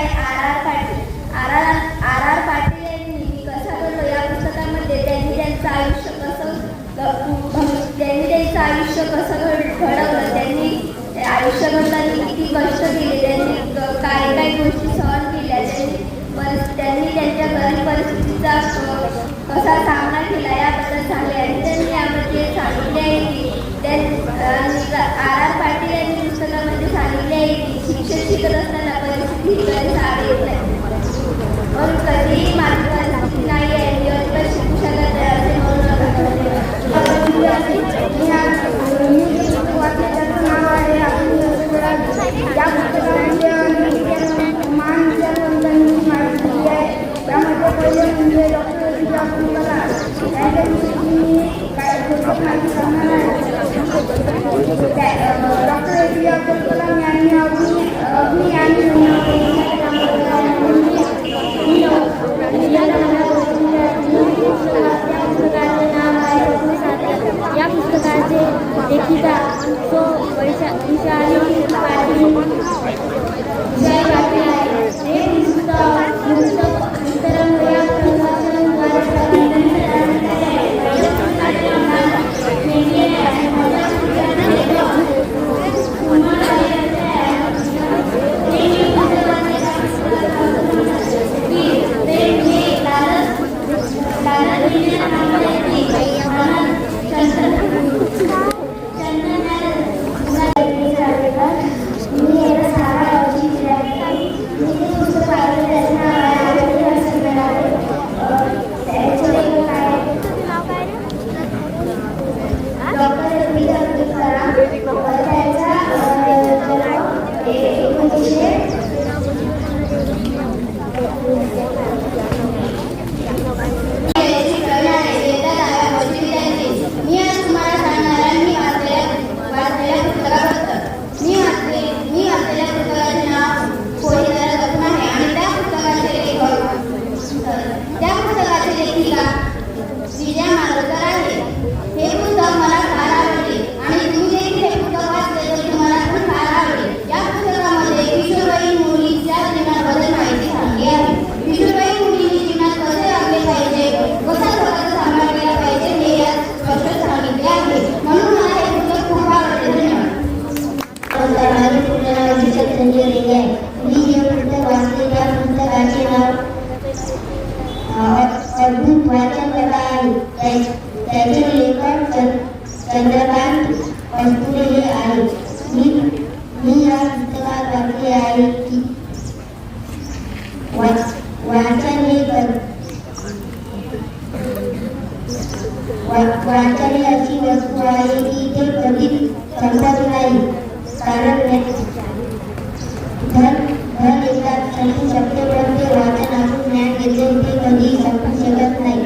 आणि R R Patil. R R R R Patil यांनी मी कसा बनलो या पुस्तकामध्ये त्यांनी त्यांचं आयुष्य कसं त्यांनी त्यांचं आयुष्य कसं घड घडवलं त्यांनी आयुष्य घडताना किती कष्ट दिले. Doctor A P Abdul Kalam यांनी अभियान और अद्भुत वाचन कला त्याचे लेखक चंद्रकांत वस्तुरे हे आहे मी मी या पुस्तकात वाचले आहे की वाचन हे वाचन ही अशी वस्तू आहे की ते कधी संपत Sunday, isang